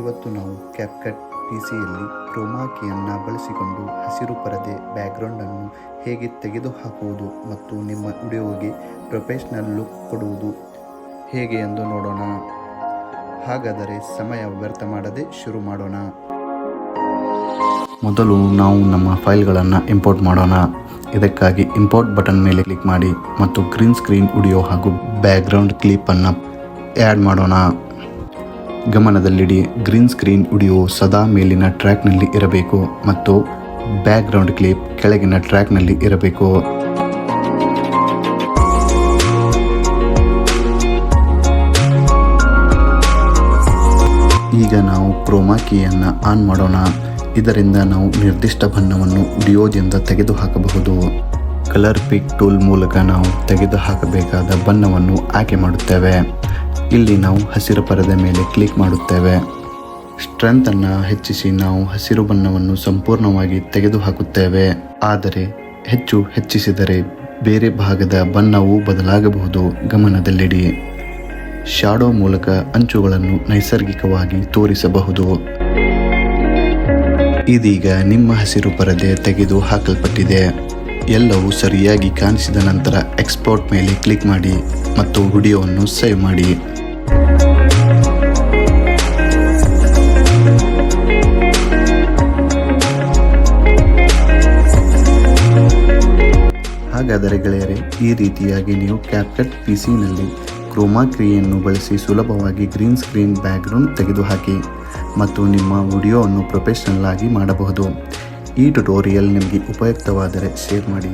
ಇವತ್ತು ನಾವು ಕ್ಯಾಪ್ಕಟ್ ಪಿ ಸಿಯಲ್ಲಿ ಕ್ರೋಮಾಕಿಯನ್ನು ಬಳಸಿಕೊಂಡು ಹಸಿರು ಪರದೆ ಬ್ಯಾಕ್ಗ್ರೌಂಡನ್ನು ಹೇಗೆ ತೆಗೆದುಹಾಕುವುದು ಮತ್ತು ನಿಮ್ಮ ವಿಡಿಯೋಗೆ ಪ್ರೊಫೆಷ್ನಲ್ ಲುಕ್ ಕೊಡುವುದು ಹೇಗೆ ಎಂದು ನೋಡೋಣ. ಹಾಗಾದರೆ ಸಮಯ ವ್ಯರ್ಥ ಮಾಡದೆ ಶುರು ಮಾಡೋಣ. ಮೊದಲು ನಾವು ನಮ್ಮ ಫೈಲ್ಗಳನ್ನು ಇಂಪೋರ್ಟ್ ಮಾಡೋಣ. ಇದಕ್ಕಾಗಿ ಇಂಪೋರ್ಟ್ ಬಟನ್ ಮೇಲೆ ಕ್ಲಿಕ್ ಮಾಡಿ ಮತ್ತು ಗ್ರೀನ್ ಸ್ಕ್ರೀನ್ ವಿಡಿಯೋ ಹಾಗೂ ಬ್ಯಾಕ್ಗ್ರೌಂಡ್ ಕ್ಲಿಪ್ಪನ್ನು ಆ್ಯಡ್ ಮಾಡೋಣ. ಗಮನದಲ್ಲಿಡಿ, ಗ್ರೀನ್ ಸ್ಕ್ರೀನ್ ವಿಡಿಯೋ ಸದಾ ಮೇಲಿನ ಟ್ರ್ಯಾಕ್ನಲ್ಲಿ ಇರಬೇಕು ಮತ್ತು ಬ್ಯಾಕ್ಗ್ರೌಂಡ್ ಕ್ಲಿಪ್ ಕೆಳಗಿನ ಟ್ರ್ಯಾಕ್ನಲ್ಲಿ ಇರಬೇಕು. ಈಗ ನಾವು ಕ್ರೋಮಾ ಕೀಯನ್ನು ಆನ್ ಮಾಡೋಣ. ಇದರಿಂದ ನಾವು ನಿರ್ದಿಷ್ಟ ಬಣ್ಣವನ್ನು ಉಡಿಯೋದಿಂದ ತೆಗೆದುಹಾಕಬಹುದು. ಕಲರ್ ಪಿಕ್ ಟೂಲ್ ಮೂಲಕ ನಾವು ತೆಗೆದುಹಾಕಬೇಕಾದ ಬಣ್ಣವನ್ನು ಆಯ್ಕೆ ಮಾಡುತ್ತೇವೆ. ಇಲ್ಲಿ ನಾವು ಹಸಿರು ಪರದೆ ಮೇಲೆ ಕ್ಲಿಕ್ ಮಾಡುತ್ತೇವೆ. ಸ್ಟ್ರೆಂತನ್ನು ಹೆಚ್ಚಿಸಿ ನಾವು ಹಸಿರು ಬಣ್ಣವನ್ನು ಸಂಪೂರ್ಣವಾಗಿ ತೆಗೆದುಹಾಕುತ್ತೇವೆ. ಆದರೆ ಹೆಚ್ಚು ಹೆಚ್ಚಿಸಿದರೆ ಬೇರೆ ಭಾಗದ ಬಣ್ಣವು ಬದಲಾಗಬಹುದು. ಗಮನದಲ್ಲಿಡಿ. ಶಾಡೋ ಮೂಲಕ ಅಂಚುಗಳನ್ನು ನೈಸರ್ಗಿಕವಾಗಿ ತೋರಿಸಬಹುದು. ಇದೀಗ ನಿಮ್ಮ ಹಸಿರು ಪರದೆ ತೆಗೆದು ಹಾಕಲ್ಪಟ್ಟಿದೆ ಎಲ್ಲವೂ ಸರಿಯಾಗಿ ಕಾಣಿಸಿದ ನಂತರ ಎಕ್ಸ್ಪೋರ್ಟ್ ಮೇಲೆ ಕ್ಲಿಕ್ ಮಾಡಿ ಮತ್ತು ವಿಡಿಯೋವನ್ನು ಸೇವ್ ಮಾಡಿ. ಹಾಗಾದರೆ ಗೆಳೆಯರೆ, ಈ ರೀತಿಯಾಗಿ ನೀವು ಕ್ಯಾಪ್ಕಟ್ ಪಿ ಸಿನಲ್ಲಿ ಕ್ರೋಮಾ ಕ್ರಿಯೆಯನ್ನು ಬಳಸಿ ಸುಲಭವಾಗಿ ಗ್ರೀನ್ ಸ್ಕ್ರೀನ್ ಬ್ಯಾಕ್ಗ್ರೌಂಡ್ ತೆಗೆದುಹಾಕಿ ಮತ್ತು ನಿಮ್ಮ ವಿಡಿಯೋವನ್ನು ಪ್ರೊಫೆಷನಲ್ ಆಗಿ ಮಾಡಬಹುದು. ಈ ಟ್ಯುಟೋರಿಯಲ್ ನಿಮಗೆ ಉಪಯುಕ್ತವಾದರೆ ಶೇರ್ ಮಾಡಿ.